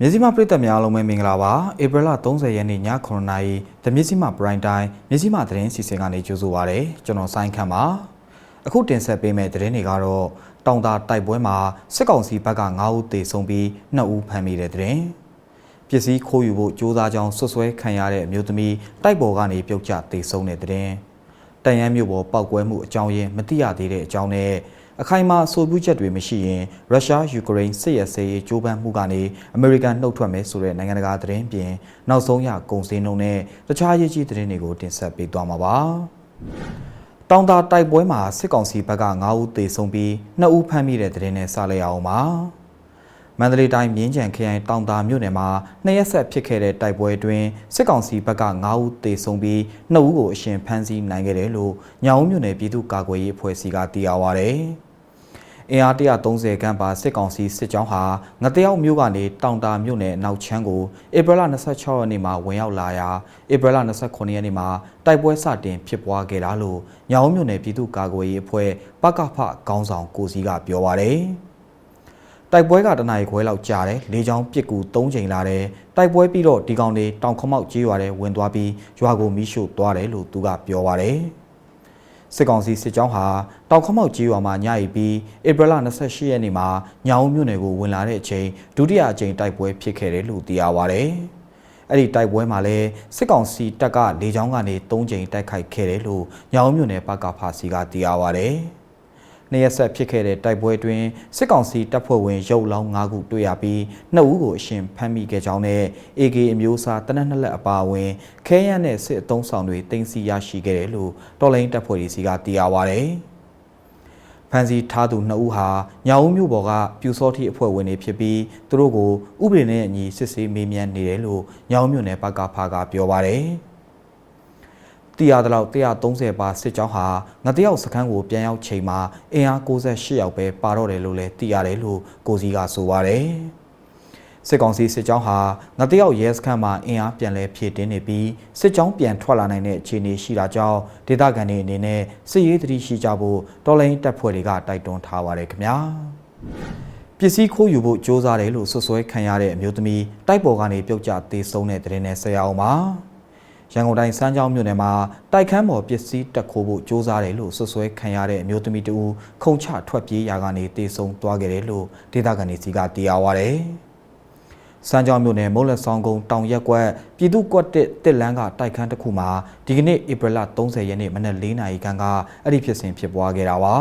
မြစည်းမပြည်သက်များအားလုံးပဲမင်္ဂလာပါဧပြီလ30ရက်နေ့ည9:00နာရီတမြစည်းမပရိုင်တိုင်းမြစည်းမသတင်းစီစဉ်ကနေကြိုဆိုပါရစေကျွန်တော်ဆိုင်းခန့်ပါအခုတင်ဆက်ပေးမယ့်သတင်းတွေကတော့တောင်တာတိုက်ပွဲမှာစစ်ကောင်စီဘက်က9ဦးသေဆုံးပြီး2ဦးဖမ်းမိတဲ့သတင်းပစ္စည်းခိုးယူဖို့ကြိုးစားကြောင်းဆွဆွဲခံရတဲ့အမျိုးသမီးတိုက်ပေါ်ကနေပြုတ်ကျသေဆုံးတဲ့သတင်းတန်ရန်မြို့ပေါ်ပောက်ကွဲမှုအကြောင်းရင်းမသိရသေးတဲ့အကြောင်းနဲ့ အခိုင်အမာအဆိုပြုချက်တွေမရှိရင်ရုရှားယူကရိန်းစစ်ရဲဆေးရေးကြိုးပမ်းမှုကနေအမေရိကန်နှုတ်ထွက်မယ်ဆိုတဲ့နိုင်ငံတကာသတင်းပြင်နောက်ဆုံးရကုန်စည်နှုန်းနဲ့တခြားရေးကြီးသတင်းတွေကိုတင်ဆက်ပေးသွားမှာပါ။တောင်တာတိုက်ပွဲမှာစစ်ကောင်စီဘက်က9ဦးသေဆုံးပြီး2ဦးဖမ်းမိတဲ့သတင်းနဲ့စလိုက်အောင်ပါ။မန္တလေးတိုင်းမြင်းကြံခရိုင်တောင်တာမြို့နယ်မှာနှစ်ရက်ဆက်ဖြစ်ခဲ့တဲ့တိုက်ပွဲအတွင်းစစ်ကောင်စီဘက်က9ဦးသေဆုံးပြီး2ဦးကိုအရှင်ဖမ်းဆီးနိုင်ခဲ့တယ်လို့ညောင်မြို့နယ်ပြည်သူ့ကာကွယ်ရေးအဖွဲ့အစည်းကသိရပါဗျ။ အင်အား130ခန်းပါစစ်ကောင်စီစစ်ကြောင်းဟာငတယောက်မြို့ကနေတောင်တာမြို့နယ်နောက်ချမ်းကိုဧပြီလ26ရက်နေ့မှာဝင်ရောက်လာရာဧပြီလ29ရက်နေ့မှာတိုက်ပွဲစတင်ဖြစ်ပွားခဲ့တာလို့ညောင်မြို့နယ်ပြည်သူ့ကာကွယ်ရေးအဖွဲ့ပကဖခေါင်းဆောင်ကိုစီကပြောပါရယ်တိုက်ပွဲကတနအီခွဲလောက်ကြာတယ်လေချောင်းပစ်ကူ၃ချိန်လာတယ်တိုက်ပွဲပြီးတော့ဒီကောင်တွေတောင်ခမောက်ကြီးရွာထဲဝင်သွားပြီးရွာကိုမီးရှို့သွားတယ်လို့သူကပြောပါရယ် စစ်ကောင်စီစစ်ကြောင်းဟာတောင်ခမောက်ကြီးရွာမှာညရီပြီးဧပြီလ28ရက်နေ့မှာညောင်မြို့နယ်ကိုဝင်လာတဲ့အချိန်ဒုတိယအကြိမ်တိုက်ပွဲဖြစ်ခဲ့တယ်လို့သိရပါဗျ။အဲ့ဒီတိုက်ပွဲမှာလည်းစစ်ကောင်စီတပ်ကလေကြောင်းကနေ3ကြိမ်တိုက်ခိုက်ခဲ့တယ်လို့ညောင်မြို့နယ်ပကဖာစီကသိရပါဗျ။ နေရဆက်ဖြစ်ခဲ့တဲ့တိုက်ပွဲတွင်စစ်ကောင်စီတပ်ဖွဲ့ဝင်ရုပ်လောင်း၅ခုတွေ့ရပြီးနှစ်ဦးကိုအရှင်ဖမ်းမိခဲ့ကြောင်းနဲ့ AK အမျိုးအစားတနက်နှစ်လက်အပါအဝင်ခဲယမ်းနဲ့စစ်အုံဆောင်တွေတင်စီရရှိခဲ့တယ်လို့တော်လိုင်းတပ်ဖွဲ့စီကသိရပါဗျ။ဖန်စီထားသူနှစ်ဦးဟာညောင်ဦးမြို့ပေါ်ကပြူစောတိအဖွဲ့ဝင်တွေဖြစ်ပြီးသူတို့ကိုဥပဒေနဲ့အညီစစ်ဆေးမေးမြန်းနေတယ်လို့ညောင်မြို့နယ်ပကဖာကပြောပါတယ်။ တီရတလောက်130ပါစစ်ကြောင်းဟာငတယောက်စခန်းကိုပြန်ရောက်ချိန်မှာအင်အား68ယောက်ပဲပါတော့တယ်လို့လည်းသိရတယ်လို့ကိုစီကဆိုပါတယ်။စစ်ကောင်စီစစ်ကြောင်းဟာငတယောက်ရဲစခန်းမှာအင်အားပြန်လဲဖြည့်တင်းနေပြီးစစ်ကြောင်းပြန်ထွက်လာနိုင်တဲ့အခြေအနေရှိတာကြောင့်ဒေသခံတွေအနေနဲ့စစ်ရေးတတိရှိကြဖို့တော်လိုင်းတပ်ဖွဲ့တွေကတိုက်တွန်းထားပါတယ်ခင်ဗျာပစ္စည်းခိုးယူဖို့စ조사တယ်လို့ဆွဆွဲခံရတဲ့အမျိုးသမီးတိုက်ပေါ်ကနေပြုတ်ကျသေဆုံးတဲ့တဲ့ရင်နဲ့ဆက်ရအောင်ပါ ရန်ကုန်တိုင်းစမ်းချောင်းမြို့နယ်မှာတိုက်ခန်းပေါ်ပစ္စည်းတက်ခိုးဖို့စ조사တယ်လို့ဆွဆွဲခံရတဲ့အမျိုးသမီးတဦးခုံချထွက်ပြေးရာကနေတေဆုံးသွားခဲ့တယ်လို့ဒေသခံတွေစီကသိရပါဗျ။စမ်းကြောင်းမြို့နယ်မုံလက်ဆောင်ကုန်းတောင်ရက်ကွက်ပြည်သူ့ကွက်တစ်တစ်လန်းကတိုက်ခန်းတစ်ခုမှာဒီကနေ့ဧပြီလ30ရက်နေ့မနက်၄နာရီခန့်ကအဲ့ဒီဖြစ်စဉ်ဖြစ်ပွားခဲ့တာပါ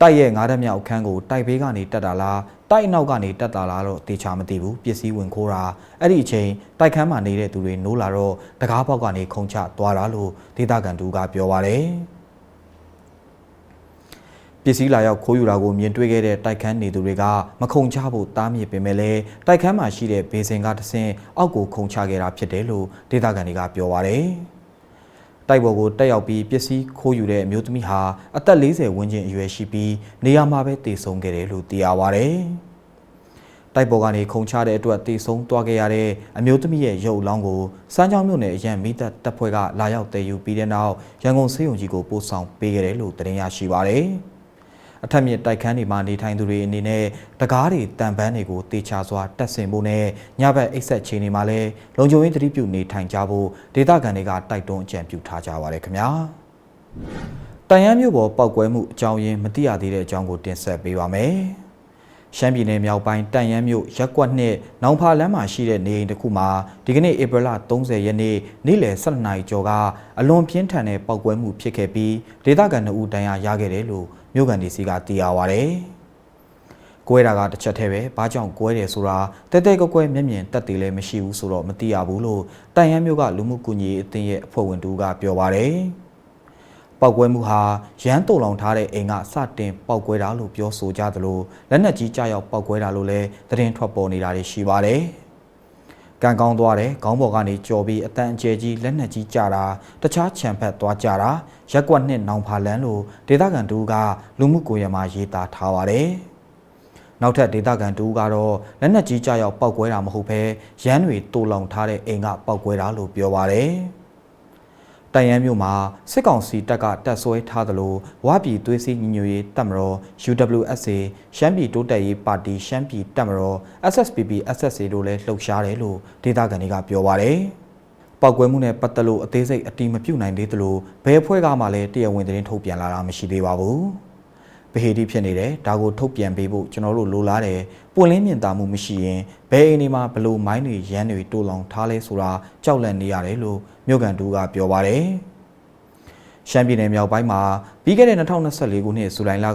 တိုက်ရဲ့ငါးဓမြောက်အခန်းကိုတိုက်ဘေးကနေတက်တာလား တိုက်နောက်ကနေတက်တာလားတော့တေချာမသိဘူးပစ္စည်းဝင်ခိုးတာအဲ့ဒီအချိန်တိုက်ခန်းမှာနေတဲ့သူတွေနိုးလာတော့တကားပေါက်ကနေခုံချသွားတာလို့ဒေသခံတူကပြောပါတယ်ပစ္စည်းလာရောက်ခိုးယူတာကိုမြင်တွေ့ခဲ့တဲ့တိုက်ခန်းနေသူတွေကမခုံချဖို့တားမြစ်ပင်မဲ့လဲတိုက်ခန်းမှာရှိတဲ့ဘေးစင်ကတဆင်အောက်ကိုခုံချခဲ့တာဖြစ်တယ်လို့ဒေသခံတွေကပြောပါတယ် တိုက်ပေါ်ကိုတက်ရောက်ပြီးပစ္စည်းခိုးယူတဲ့အမျိုးသမီးဟာအသက်40ဝန်းကျင်အရွယ်ရှိပြီးနေရာမှာပဲတည်ဆုံခဲ့တယ်လို့သိရပါဗျ။တိုက်ပေါ်ကနေခုံချတဲ့အတွက်တည်ဆုံသွားခဲ့ရတဲ့အမျိုးသမီးရဲ့ရုပ်အလောင်းကိုစမ်းချောင်းမြို့နယ်အရန်မိသက်တပ်ဖွဲ့ကလာရောက်တည်ယူပြီးတဲ့နောက်ရန်ကုန်စေယုံကြီးကိုပို့ဆောင်ပေးခဲ့တယ်လို့သတင်းရရှိပါဗျ။ အထက်မြင့်တိုက်ခန်းတွေမှာနေထိုင်သူတွေအနေနဲ့တကားတွေတန်ပန်းတွေကိုတေချာစွာတက်ဆင်ဖို့နဲ့ညဘက်အိတ်ဆက်ချိန်တွေမှာလည်းလုံခြုံရေးသတိပြုနေထိုင်ကြဖို့ဒေသခံတွေကတိုက်တွန်းအကြံပြုထားကြပါတယ်ခင်ဗျာတန်ရန်မြို့ပေါ်ပောက်ကွဲမှုအကြောင်းရင်းမသိရသေးတဲ့အကြောင်းကိုတင်ဆက်ပေးပါမယ်ရှမ်းပြည်နယ်မြောက်ပိုင်းတန်ရန်မြို့ရက်ကွက်နှစ်နောင်ဖာလမ်းမှာရှိတဲ့နေအိမ်တစ်ခုမှာဒီကနေ့ဧပြီလ30ရက်နေ့နေ့လယ်12နာရီကျော်ကအလွန်ပြင်းထန်တဲ့ပောက်ကွဲမှုဖြစ်ခဲ့ပြီးဒေသခံ2ဦးဒဏ်ရာရခဲ့တယ်လို့ မြို့ကန်ဒီစီကသိရပါဗျ။ကွဲတာကတစ်ချက်တည်းပဲဘာကြောင့်ကွဲတယ်ဆိုတာတဲတဲကွဲကွဲမျက်မြင်တက်သေးလည်းမရှိဘူးဆိုတော့မသိရဘူးလို့တန်ရန်မြို့ကလူမှုကူညီရေးအသင်းရဲ့အဖွဲ့ဝင်တူကပြောပါတယ်။ပောက်ကွဲမှုဟာရန်တုံလောင်ထားတဲ့အိမ်ကစတင်ပောက်ကွဲတာလို့ပြောဆိုကြသလိုလက်နက်ကြီးကြားရောက်ပောက်ကွဲတာလို့လည်းသတင်းထွက်ပေါ်နေတာတွေရှိပါတယ်။ ကံကောင်းသွားတယ်ခေါင်းပေါ်ကနေကြော်ပြီးအတန်အကျဲကြီးလက်နက်ကြီးကြတာတခြားခြံဖက်သွားကြတာရက်ကွက်နှစ်နောင်ဖာလန်းလို့ဒေသခံတူကလူမှုကိုယ်ရမှာရေးသားထားပါတယ်နောက်ထပ်ဒေသခံတူကတော့လက်နက်ကြီးကြရောက်ပောက်ကွဲတာမဟုတ်ဘဲရမ်းတွေတူလောင်ထားတဲ့အိမ်ကပောက်ကွဲတာလို့ပြောပါတယ် တတိုင်ရန်မြို့မှာစစ်ကောင်စီတပ်ကတပ်ဆွဲထားသလိုဝါပြည်သွေးစည်းညီညွတ်ရေးတပ်မတော် UWSA ရှမ်းပြည်တိုးတက်ရေးပါတီရှမ်းပြည်တပ်မတော် SSPP SSA တို့လည်းလှုပ်ရှားတယ်လို့ဒေသခံတွေကပြောပါတယ်။ပောက်ကွဲမှုနဲ့ပတ်သက်လို့အသေးစိတ်အတိမပြုတ်နိုင်သေးသလိုဘယ်အဖွဲ့ကမှလည်းတရားဝင်သတင်းထုတ်ပြန်လာတာမရှိသေးပါဘူး။ ဗဟေတိဖြစ်နေတယ်ဒါကိုထုတ်ပြန်ပေးဖို့ကျွန်တော်တို့လိုလားတယ်ပွင့်လင်းမြင်သာမှုမရှိရင်ဘယ်အိမ်ဒီမှာဘလို့မိုင်းတွေရမ်းတွေတိုးလောင်ထားလဲဆိုတာကြောက်လန့်နေရတယ်လို့မြို့ကန်တူကပြောပါတယ်ရှမ်းပြည်နယ်မြောက်ပိုင်းမှာပြီးခဲ့တဲ့2024ခုနှစ်ဇူလိုင်လက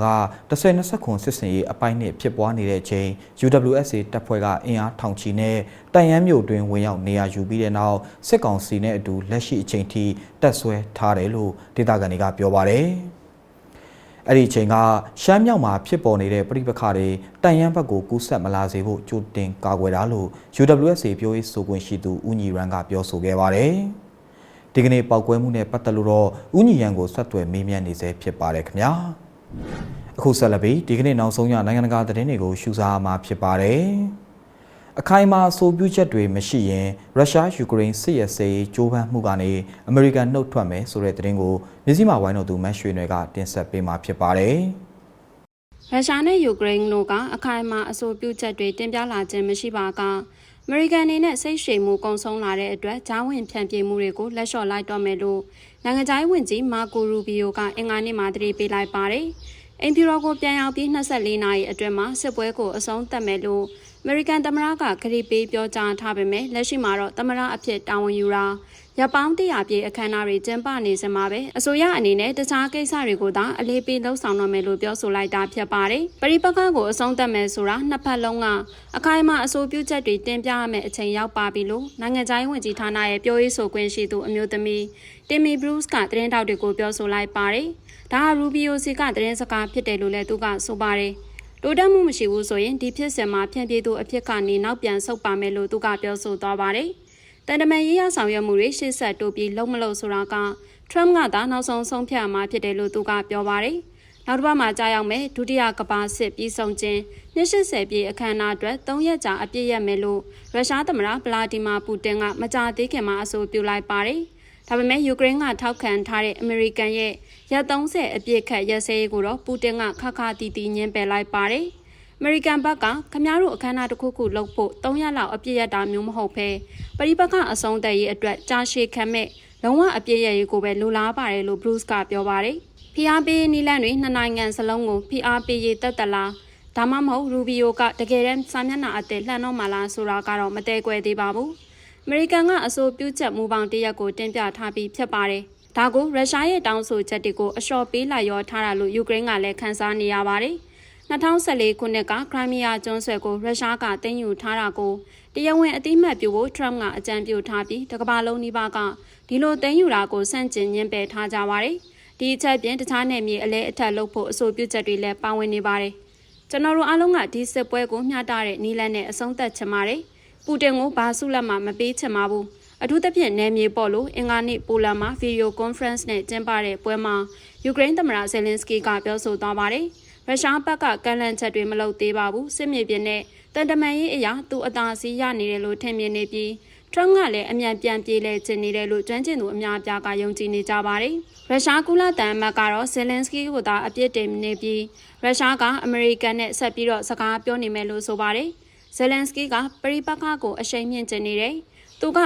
10-20ခွန်စစ်စင်ရေးအပိုင်းနှစ်ဖြစ်ပွားနေတဲ့အချိန် UWSA တပ်ဖွဲ့ကအင်အားထောင်ချီနဲ့တန်ရန်မြို့တွင်ဝင်ရောက်နေရာယူပြီးတဲ့နောက်စစ်ကောင်စီနဲ့အတူလက်ရှိအချိန်ထိတပ်ဆွဲထားတယ်လို့ဒေသခံတွေကပြောပါတယ်။ အဲ့ဒီအချိန်ကရှမ်းမြောက်မှာဖြစ်ပေါ်နေတဲ့ပြိပခါတွေတန်ရန်ဘက်ကိုကူးဆက်မလာစေဖို့ကြိုတင်ကာကွယ်တာလို့ UWSA ပြောရေးဆိုခွင့်ရှိသူဦးညီရန်ကပြောဆိုခဲ့ပါတယ်။ဒီကနေ့ပောက်ကွဲမှုနဲ့ပတ်သက်လို့တော့ဦးညီရန်ကိုဆက်သွယ်မေးမြန်းနေစေဖြစ်ပါတယ်ခင်ဗျာ။အခုဆက်လက်ပြီးဒီကနေ့နောက်ဆုံးရနိုင်ငံတကာသတင်းတွေကိုရှုစားမှာဖြစ်ပါတယ်။ အခိုင်အမာအဆိုပြုချက်တွေမရှိရင်ရုရှားယူကရိန်းစစ်ရေးစေးကြိုးပမ်းမှုကနေအမေရိကန်နှုတ်ထွက်မယ်ဆိုတဲ့သတင်းကိုမြစည်းမဝိုင်းတော်သူမတ်ရွှေနယ်ကတင်ဆက်ပေးမှာဖြစ်ပါတယ်။ရုရှားနဲ့ယူကရိန်းတို့ကအခိုင်အမာအဆိုပြုချက်တွေတင်ပြလာခြင်းမရှိပါကအမေရိကန်အနေနဲ့စိတ်ရှည်မှုကုံဆုံးလာတဲ့အတွက်ဂျားဝင်ဖြန့်ပြေးမှုတွေကိုလက်လျှော့လိုက်တော့မယ်လို့နိုင်ငံခြားရေးဝန်ကြီးမာကိုရူဘီယိုကအင်္ဂါနေ့မှာတတိပေးလိုက်ပါတယ်။အင်ဖြူရောကိုပြန်ရောက်ပြီး24နာရီအတွင်းမှာစစ်ပွဲကိုအဆုံးသတ်မယ်လို့ အမေရိကန်သမ္မတကခရီးပေးပြောကြားထားပေမဲ့လက်ရှိမှာတော့သမ္မတအဖြစ်တာဝန်ယူတာရပ်ပေါင်းတရာပြည့်အခမ်းအနားတွေကျင်းပနေစမှာပဲအစိုးရအနေနဲ့တခြားကိစ္စတွေကိုသာအလေးပေးလှုပ်ဆောင်တော့မယ်လို့ပြောဆိုလိုက်တာဖြစ်ပါတယ်။ပရိပက္ခကိုအဆုံးသတ်မယ်ဆိုတာနှစ်ဖက်လုံးကအခိုင်အမာအဆိုပြုချက်တွေတင်ပြရမယ့်အချိန်ရောက်ပါပြီလို့နိုင်ငံခြားရေးဝန်ကြီးဌာနရဲ့ပြောရေးဆိုခွင့်ရှိသူအမျိုးသမီးတင်မီဘရုစ်ကသတင်းတောက်တွေကိုပြောဆိုလိုက်ပါတယ်။ဒါဟာရူဘီယိုစီကသတင်းစကားဖြစ်တယ်လို့လည်းသူကဆိုပါတယ်။ တိုးတက်မှုမရှိဘူးဆိုရင်ဒီဖြစ်စဉ်မှာဖြန့်ပြေးသူအဖြစ်ကနေနောက်ပြန်ဆုတ်ပါမယ်လို့သူကပြောဆိုသွားပါတယ်။တန်တမန်ရေးရဆောင်ရွက်မှုတွေရှေ့ဆက်တိုးပြီးလုံးမလို့ဆိုတာကထရမ့်ကသာနောက်ဆုံးဆုံးဖြတ်မှာဖြစ်တယ်လို့သူကပြောပါတယ်။နောက်တစ်ပတ်မှာကြာရောက်မဲ့ဒုတိယကမ္ဘာစစ်ပြီးဆုံးခြင်း280ပြည့်အခမ်းအနားအတွက်3ရက်ကြာအပြည့်ရမယ်လို့ရုရှားသမ္မတဗလာဒီမာပူတင်ကမကြာသေးခင်မှာအဆိုပြုလိုက်ပါတယ်။ဒါပေမဲ့ယူကရိန်းကထောက်ခံထားတဲ့အမေရိကန်ရဲ့ ရက်30အပြည့်ခတ်ရက်စဲရေးကိုတော့ပူတင်ကခါခါတီတီညှင်းပယ်လိုက်ပါတယ်။အမေရိကန်ဘက်ကခမားတို့အခမ်းအနားတစ်ခုခုလုပ်ဖို့3ရက်လောက်အပြည့်ရတာမျိုးမဟုတ်ဘဲပရိပက္ခအဆုံးသတ်ရေးအတွက်ကြာရှည်ခံမဲ့လုံးဝအပြည့်ရရေးကိုပဲလိုလားပါတယ်လို့ Bruce ကပြောပါတယ်။ဖိအားပေးနီလန်တွေနှစ်နိုင်ငံစလုံးကိုဖိအားပေးရေးတက်တလားဒါမှမဟုတ်ရူဘီယိုကတကယ်တမ်းစာမျက်နှာအသစ်လှန်တော့မှလားဆိုတာကတော့မတဲကွယ်သေးပါဘူး။အမေရိကန်ကအဆိုပြုချက်မူပေါင်းတရက်ကိုတင်ပြထားပြီးဖြစ်ပါတယ်။ ဒါကိုရုရှားရဲ့တောင်းဆိုချက်တွေကိုအလျှော့ပေးလိုက်ရောထားတာလို့ယူကရိန်းကလည်းခန်းစားနေရပါတယ်။2014ခုနှစ်ကခရိုင်းမီးယားကျွန်းဆွယ်ကိုရုရှားကသိမ်းယူထားတာကိုတရားဝင်အတိမတ်ပြုဖို့ထရမ့်ကအကြံပြုထားပြီးတကမ္ဘာလုံးနီးပါးကဒီလိုသိမ်းယူတာကိုစန့်ကျင်ညှင်းပယ်ထားကြပါတယ်။ဒီအချက်ပြင်တခြားနယ်မြေအလဲအထက်လုပ်ဖို့အဆိုပြုချက်တွေလည်းပါဝင်နေပါတယ်။ကျွန်တော်တို့အားလုံးကဒီစစ်ပွဲကိုမျှတတဲ့နီလန်နဲ့အဆုံးသတ်ချင်ပါတယ်။ပူတင်ကိုဘာဆုလက်မှမပေးချင်ပါဘူး။ အထူးသဖြင့်နယ်မြေပေါ်လို့အင်္ဂါနေ့ပိုလန်မှာဗီဒီယိုကွန်ဖရင့်နဲ့ကျင်းပတဲ့ပွဲမှာယူကရိန်းသမ္မတဇယ်လင်စကီကပြောဆိုသွားပါတယ်။ရုရှားဘက်ကကန့်လန့်ချက်တွေမလုပ်သေးပါဘူးစစ်မြေပြင်နဲ့တန်တမန်ရေးအရာသူအသာစီးရနေတယ်လို့ထင်မြင်နေပြီးထရမ့်ကလည်းအမြန်ပြန်ပြေးလဲကျင်နေတယ်လို့ကျွမ်းကျင်သူအများအပြားကယုံကြည်နေကြပါတယ်ရုရှားကုလတန်အမတ်ကတော့ဇယ်လင်စကီကိုသာအပြစ်တင်နေပြီးရုရှားကအမေရိကန်နဲ့ဆက်ပြီးတော့စကားပြောနေမယ်လို့ဆိုပါတယ်ဇယ်လင်စကီကပရိပက္ခကိုအရှိန်မြင့်ကျင်နေတယ်သူက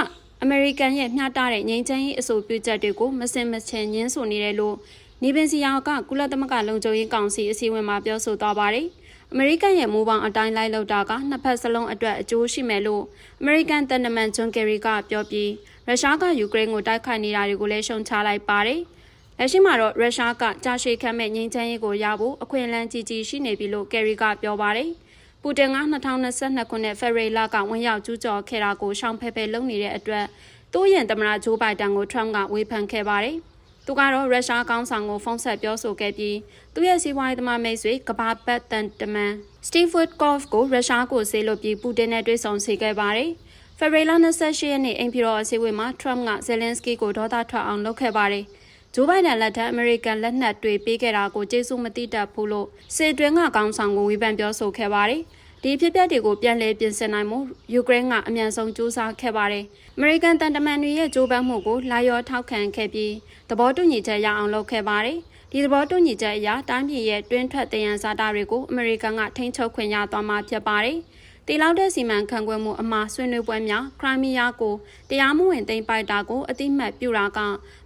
အမေရိကန်ရဲ့မျှတတဲ့ငြိမ်းချမ်းရေးအဆိုပြုချက်တွေကိုမစင်မချင်ညှင်းဆိုနေတယ်လို့နေပင်စီယာကကုလသမဂ္ဂလုံခြုံရေးကောင်စီအစည်းအဝေးမှာပြောဆိုသွားပါတယ်။အမေရိကန်ရဲ့မူပေါင်းအတိုင်းလိုက်လောက်တာကနှစ်ဖက်စလုံးအတွက်အကျိုးရှိမယ်လို့အမေရိကန်တန်တမန်ဂျွန်ကယ်ရီကပြောပြီးရုရှားကယူကရိန်းကိုတိုက်ခိုက်နေတာတွေကိုလည်းရှုံချလိုက်ပါတယ်။လက်ရှိမှာတော့ရုရှားကကြာရှည်ခံမဲ့ငြိမ်းချမ်းရေးကိုရဖို့အခွင့်အလမ်းကြီးကြီးရှိနေပြီလို့ကယ်ရီကပြောပါတယ်။ ပူတင်က2022ခုနှစ်ဖေဖော်ဝါရီလကဝင်ရောက်ကျူးကျော်ခဲ့တာကိုရှောင်ဖဲဖဲလုပ်နေတဲ့အတွက်သူ့ရဲ့သမ္မတဂျိုးဘိုင်ဒန်ကိုထရမ့်ကဝေဖန်ခဲ့ပါတယ်။သူကတော့ရုရှားကောင်းဆောင်ကိုဖုန်းဆက်ပြောဆိုခဲ့ပြီးသူရဲ့စီးပွားရေးသမားမိတ်ဆွေကဘာဘတ်တန်တမန်စတီဖ်ဝတ်ကော့ဖ်ကိုရုရှားကိုဆေးလွတ်ပြီးပူတင်နဲ့တွေ့ဆုံစေခဲ့ပါတယ်။ဖေဖော်ဝါရီလ28ရက်နေ့အိမ်ပြည်တော်အစည်းအဝေးမှာထရမ့်ကဇယ်လင်စကီကိုဒေါသထွက်အောင်လုပ်ခဲ့ပါတယ်။ ဂျိုးဘိုင်ဒန်လက်ထက်အမေရိကန်လက်နက်တွေပေးခဲ့တာကိုကျေးဇူးမတိတတ်ဘူးလို့စေတွင်းကကောင်းဆောင်ကိုဝေဖန်ပြောဆိုခဲ့ပါတယ်။ဒီဖြစ်ပျက်တွေကိုပြန်လည်ပြင်ဆင်နိုင်မှုယူကရိန်းကအမြန်ဆုံးစူးစမ်းခဲ့ပါတယ်။အမေရိကန်တန်တမန်တွေရဲ့ကြိုးပမ်းမှုကိုလာရောထောက်ခံခဲ့ပြီးသဘောတူညီချက်ရအောင်လုပ်ခဲ့ပါတယ်။ဒီသဘောတူညီချက်အရတိုင်းပြည်ရဲ့တွင်းထွက်တယံဇာတာတွေကိုအမေရိကန်ကထိန်းချုပ်ခွင့်ရသွားမှာဖြစ်ပါတယ်။ တီလောက်တဲ့စီမံခန့်ခွဲမှုအမှားဆွေးနွေးပွဲများခရိုင်းမီးယားကိုတရားမဝင်သိမ်းပိုက်တာကိုအတိမတ်ပြုတာက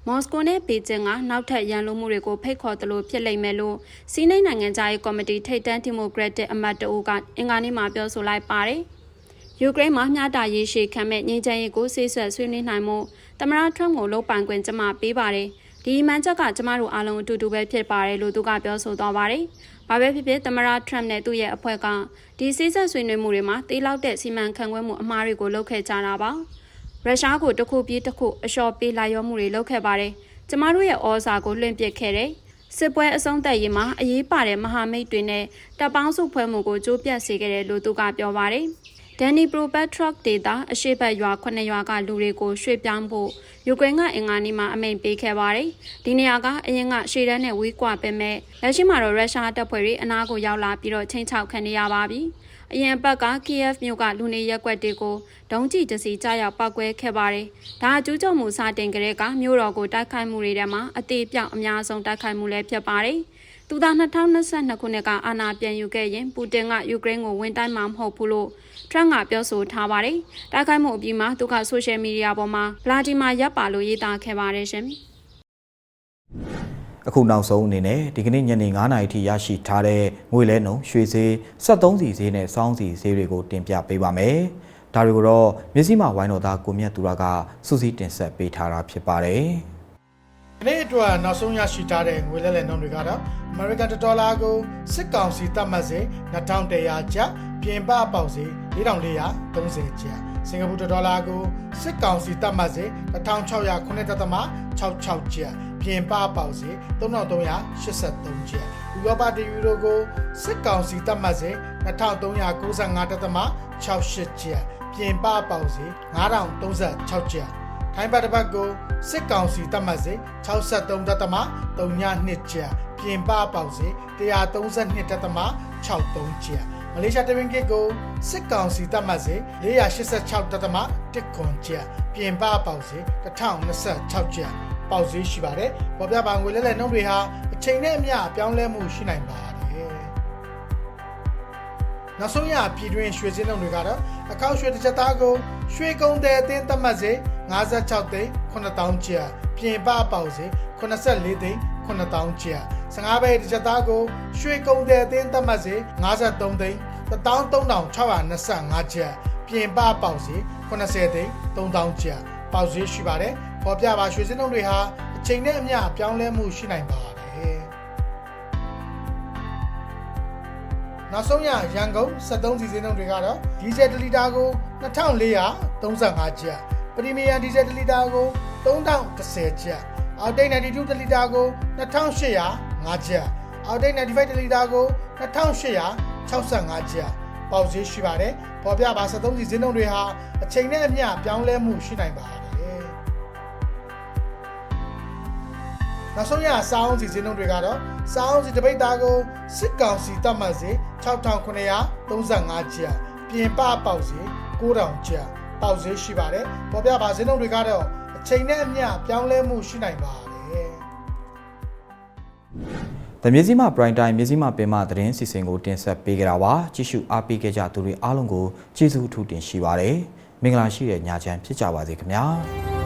မော်စကိုနဲ့ဘေကျင်းကနောက်ထပ်ရန်လိုမှုတွေကိုဖိတ်ခေါ်သလိုဖြစ်လိမ့်မယ်လို့စီးနိတ်နိုင်ငံသားရေးကော်မတီထိပ်တန်းဒီမိုကရက်တစ်အမတ်တအူကအင်္ဂါနေ့မှာပြောဆိုလိုက်ပါတယ်။ယူကရိန်းမှာမျှတရေးရှိခံမဲ့ငြိမ်းချမ်းရေးကိုဆေးဆက်ဆွေးနွေးနိုင်မှုသမရထရန့်ကိုလုံပိုင်ခွင့်ကျမပေးပါတယ်။ ဒီမှန်ချက်ကကျမတို့အားလုံးအတူတူပဲဖြစ်ပါတယ်လို့သူကပြောဆိုသွားပါတယ်။ဘာပဲဖြစ်ဖြစ်သမရထရန့်နဲ့သူ့ရဲ့အဖွဲ့ကဒီဆေးဆက်ဆွေးနွေးမှုတွေမှာတေးလောက်တဲ့စီမံခန့်ခွဲမှုအမှားတွေကိုလုပ်ခဲ့ကြတာပါ။ရုရှားကိုတစ်ခုပြီးတစ်ခုအလျှော့ပေးလာရောမှုတွေလုပ်ခဲ့ပါတယ်။ကျမတို့ရဲ့ဩဇာကိုလွှင့်ပစ်ခဲ့တယ်။စစ်ပွဲအဆုံးသတ်ရေးမှာအရေးပါတဲ့မဟာမိတ်တွေနဲ့တပ်ပေါင်းစုဖွဲ့မှုကိုကြိုးပြတ်စေခဲ့တယ်လို့သူကပြောပါတယ်။ ဒန်နီပရိုပက်ထရက်ဒေတာအရှိတ်ဘက်ရွာ9ရွာကလူတွေကိုရွှေ့ပြောင်းဖို့ယူကရိန်းကအင်္ဂါနေ့မှာအမိန့်ပေးခဲ့ပါတယ်။ဒီနေရာကအရင်ကရှေ့တန်းနဲ့ဝေးကွာပဲမဲ့လက်ရှိမှာတော့ရုရှားတပ်ဖွဲ့တွေအနားကိုရောက်လာပြီးတော့ချင်းချောက်ခံနေရပါပြီ။ အရင်ဘက်က KF မြို့ကလူနေရက်ွက်တွေကိုဒုံးကျည်တစီကြားရောက်ပောက်ကွဲခဲ့ပါတယ်။ဒါအကျူးကျော်မှုစတင်ကြတဲ့ကမြို့တော်ကိုတိုက်ခိုက်မှုတွေထဲမှာအသေးပြောက်အများဆုံးတိုက်ခိုက်မှုလည်းဖြစ်ပါတယ်။သူသာ2022ခုနှစ်ကအာဏာပြန်ယူခဲ့ရင်ပူတင်ကယူကရိန်းကိုဝင်တိုက်မှာမဟုတ်ဘူးလို့ထရန့်ကပြောဆိုထားပါတယ်။တိုက်ခိုက်မှုအပြီးမှာသူကဆိုရှယ်မီဒီယာပေါ်မှာဗလာဒီမာရပ်ပါလို့ရေးသားခဲ့ပါတယ်ရှင်။ အခုနောက်ဆုံးအနေနဲ့ဒီကနေ့ညနေ9:00နာရီထိရရှိထားတဲ့ငွေလဲနှုန်းရွှေဈေး73စီဈေးနဲ့စောင်းစီဈေးတွေကိုတင်ပြပေးပါမယ်။ဒါတွေကိုတော့မျက်စိမှဝိုင်းတော်သားကိုမြတ်သူရကစူးစီးတင်ဆက်ပေးထားတာဖြစ်ပါတယ်။။ဒီ နေ့အတွက်နောက်ဆုံးရရှိထားတဲ့ငွေလဲလှယ်နှုန်းတွေကတော့ American ဒေါ်လာကိုစစ်ကောင်စီသတ်မှတ်စေ2100ကျပ်ပြင်ပပေါက်စေ4430ကျပ်စင်ကာပူဒေါ်လာကိုစစ်ကောင်စီသတ်မှတ်စေ1609.66ကျပ်ပြင်ပပေါက်စေ3383ကျပ်ဥရောပတယူရိုကိုစစ်ကောင်စီသတ်မှတ်စေ2395.68ကျပ်ပြင်ပပေါက်စေ9036ကျပ် ထိုင်းဘတ်တစ်ပတ်ကိုစစ်ကောင်စီတတ်မှတ်စေ63တသမ32ကျပ်ပြင်ပပေါက်စေ132တသမ63ကျပ်မလေးရှားတဝင်းကစ်ကိုစစ်ကောင်စီတတ်မှတ်စေ486တသမ1ခွန်ကျပ်ပြင်ပပေါက်စေ1026ကျပ်ပေါက်ဈေးရှိပါတယ်ပေါ်ပြပါငွေလဲလဲနှုန်းတွေဟာအချိန်နဲ့အမျှပြောင်းလဲမှုရှိနိုင်ပါတယ်နောက်ဆုံးရပြည်တွင်းရွှေစင်းလုံးတွေကတော့အကောက်ရွှေတစ်ချက်သားကိုရွှေကုန်းတဲ့အသင်းသတ်မှတ်စေ 56သိန်း9000ကျပ်ပြင်ပပေါက်စေ84သိန်း9000ကျပ်15ပဲတစ်ချက်သားကိုရွှေကုန်းတဲ့အသင်းသတ်မှတ်စေ53သိန်း13625ကျပ်ပြင်ပပေါက်စေ80သိန်း3000ကျပ်ပေါက်ဈေးရှိပါတယ်ပေါ်ပြပါရွှေစင်းလုံးတွေဟာအချိန်နဲ့အမျှပြောင်းလဲမှုရှိနိုင်ပါတယ်နောက်ဆုံးရရန်ကုန်73စီစဉ်နှုန်းတွေကတော့ဒီဇယ်1လီတာကို2435ကျပ် ပရီမီယံဒီဇယ်1လီတာကို3010ကျပ်အောက်တိတ်92တလီတာကို2805ကျပ်အောက်တိတ်95တလီတာကို2865ကျပ်ပေါက်ဈေးရှိပါတယ်ပေါ်ပြပါ73စီဈေးနှုန်းတွေဟာအချိန်နဲ့အမျှပြောင်းလဲမှုရှိနိုင်ပါတယ်နောက်ဆုံးရစောင်းစီဈေးနှုန်းတွေကတော့စောင်းစီတပိတ်သားကိုစစ်ကောင်စီတတ်မှတ်စေ6935ကျပ်ပြင်ပပေါက်စေ9000ကျပ် ပေါက်ဈေးရှိပါတယ်ပေါ်ပြပါဈေးနှုန်းတွေကတော့အချိန်နဲ့အမျှပြောင်းလဲမှုရှိနိုင်ပါတယ်။ The မြစည်းမ Prime Time မြစည်းမပင်မသတင်းစီစဉ်ကိုတင်ဆက်ပေးကြတာပါ။ကြည့်ရှုအားပေးခဲ့ကြသူတွေအားလုံးကိုကျေးဇူးအထူးတင်ရှိပါတယ်။မင်္ဂလာရှိတဲ့ညချမ်းဖြစ်ကြပါစေခင်ဗျာ။